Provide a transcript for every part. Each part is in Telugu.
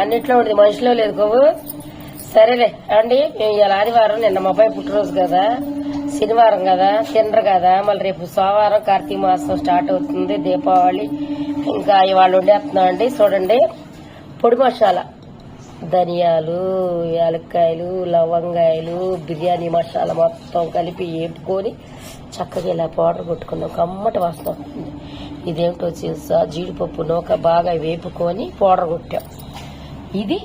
అన్నిట్లో ఉంది మనిషిలో లేదు కొవ్వు. సరేలే అండి మేము ఇవాళ ఆదివారం నిన్న మా అబ్బాయి పుట్టినరోజు కదా. శనివారం కదా తినరు కదా. మళ్ళీ రేపు సోమవారం కార్తీక మాసం స్టార్ట్ అవుతుంది దీపావళి. ఇంకా ఇవాళ వండేస్తున్నాం అండి చూడండి. పొడి మసాలా. ధనియాలు యాలక్కాయలు లవంగాయలు బిర్యానీ మసాలా మొత్తం కలిపి వేపుకొని చక్కగా ఇలా పౌడర్ కొట్టుకున్నాం. కమ్మటి వాసన వస్తుంది. ఇదేమిటో తెలుసా? జీడిపప్పు నూక బాగా వేపుకొని పౌడర్ కొట్టాం. ఇది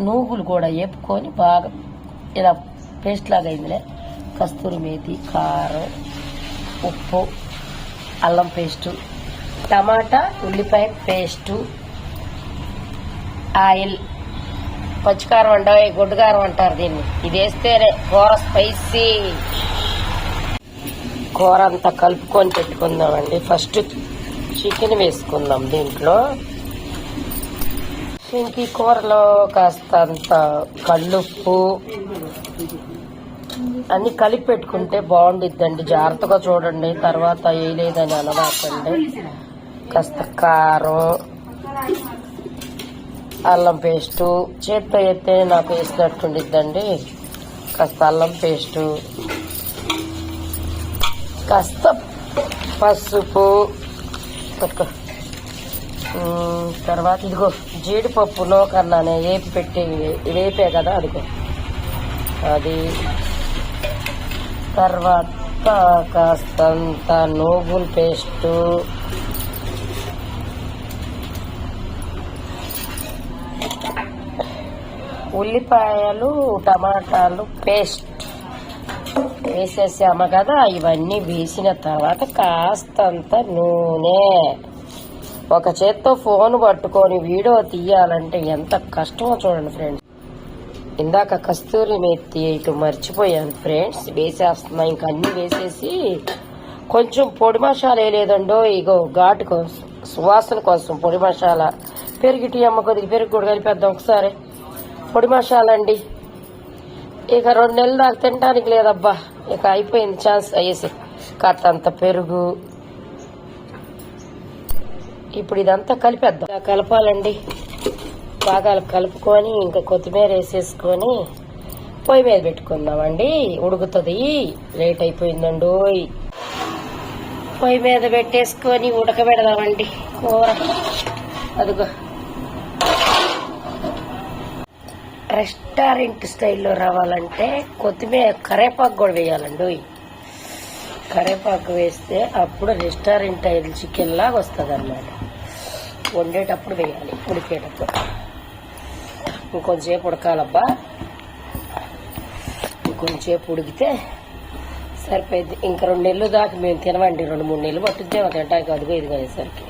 నూగులు కూడా వేపుకొని బాగా ఇలా పేస్ట్ లాగా అయిందిలే. కస్తూరి మేతి కారం ఉప్పు అల్లం పేస్టు టమాటా ఉల్లిపాయ పేస్టు ఆయిల్ పచ్చికారం అంటావు? గొడ్డుకారం అంటారు దీన్ని. ఇది వేస్తేనే కూర స్పైసీ కూర అంతా కలుపుకొని పెట్టుకుందామండి. ఫస్ట్ చికెన్ వేసుకుందాం దీంట్లో. ఇంక ఈ కూరలో కాస్త అంత కళ్ళుప్పు అన్ని కలిపి పెట్టుకుంటే బాగుండిద్దండి. జాగ్రత్తగా చూడండి. తర్వాత వేయలేదని అనవాకండి కాస్త కారం. అల్లం పేస్టు. చేత్తో ఎత్తే నాకు వేసినట్టుండిద్దండి. కాస్త అల్లం పేస్టు. కాస్త పసుపు. తర్వాత ఇదిగో జీడిపప్పులో కన్నానే వేపి పెట్టి వేపే కదా అదిగో. అది. తర్వాత కాస్తంత నూగుల పేస్టు. ఉల్లిపాయలు టమాటాలు పేస్ట్ వేసేసాము కదా ఇవన్నీ వేసిన తర్వాత కాస్తంత నూనె. ఒక చేత్తో ఫోన్ పట్టుకొని వీడియో తీయాలంటే ఎంత కష్టమో చూడండి ఫ్రెండ్స్. ఇందాక కస్తూరి మెత్తి ఇటు మర్చిపోయాను ఫ్రెండ్స్. వేసేస్తున్నా ఇంకా అన్ని వేసేసి కొంచెం పొడి మసాలా వేయలేదండో ఇగో ఘాటు కోసం సువాసన కోసం పొడి మసాలా. పెరిగిటి అమ్మ కొద్దిగా పెరుగు కూడా కలిపేద్దాం ఒకసారి. పొడి మసాలండి. ఇక రెండు నెలలు దాకా తినడానికి లేదబ్బా. ఇక అయిపోయింది ఛాన్స్ అయ్యేసి కాస్తంత పెరుగు. ఇప్పుడు ఇదంతా కలిపేద్దాం. కలపాలండి. బాగా కలుపుకొని ఇంకా కొత్తిమీర వేసేసుకొని పొయ్యి మీద పెట్టుకుందామండి. ఉడుకుతుంది. లేట్ అయిపోయిందండో పొయ్యి మీద పెట్టేసుకొని ఉడకబెడదామండి. కూర. అదిగో. రెస్టారెంట్ స్టైల్లో రావాలంటే కొత్తిమీర కరేపాకు కూడా వేయాలండి కరేపాకు వేస్తే అప్పుడు రెస్టారెంట్ స్టైల్ చికెన్ లాగా వస్తుంది అన్నమాట వండేటప్పుడు వేయాలి ఉడికేటప్పుడు. ఇంకొంచెంసేపు ఉడకాలబ్బా. ఇంకొంచెంసేపు ఉడికితే సరిపోయింది ఇంకా రెండు నెలలు దాకా మేము తినవండి రెండు మూడు నెలలు పట్టుద్దేమో తింటానికి అదిగో ఇది అయ్యేసరికి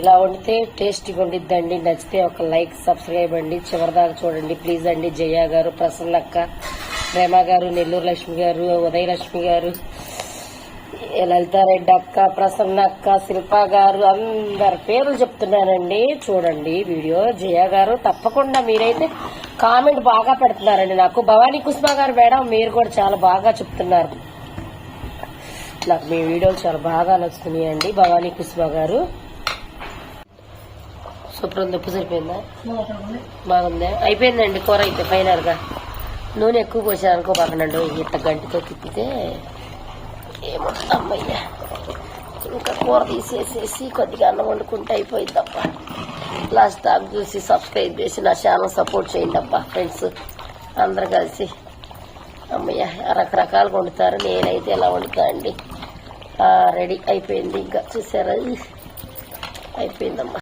ఇలా వండితే టేస్టీగా ఉండిద్దండి. నచ్చితే ఒక లైక్ సబ్స్క్రైబ్ అండి. చివరిదాకా చూడండి. ప్లీజ్ అండి. జయ గారు ప్రసన్న అక్క ప్రేమ గారు నెల్లూరు లక్ష్మి గారు ఉదయలక్ష్మి గారు లలితారెడ్డి అక్క ప్రసన్న అక్క శిల్ప గారు అందరి పేర్లు చెప్తున్నానండి. చూడండి వీడియో. జయ గారు తప్పకుండా మీరైతే కామెంట్ బాగా పెడుతున్నారండి నాకు. భవానీ కుస్మా గారు మేడం మీరు కూడా చాలా బాగా చెప్తున్నారు. నాకు మీ వీడియోలు చాలా బాగా నచ్చుతున్నాయండి. భవానీ కుస్మా గారు. శుభ్రం నొప్పి సరిపోయిందా? బాగుంది? అయిపోయిందండి కూర అయితే ఫైనల్గా నూనె ఎక్కువ పోసాను అనుకో పక్కనండు ఇంత గంటితో తిప్పితే ఏమో అమ్మయ్య? ఇంకా కూర తీసేసేసి కొద్దిగా అన్నం వండుకుంటే అయిపోయిందప్ప లాస్ట్ దాకా చూసి సబ్స్క్రైబ్ చేసి నా ఛానల్ సపోర్ట్ చేయండి అబ్బా ఫ్రెండ్స్ అందరు కలిసి. అమ్మయ్య రకరకాలుగా వండుతారు. నేనైతే ఎలా వండుతా అండి? రెడీ అయిపోయింది. ఇంకా చూసారా? అయిపోయిందమ్మా.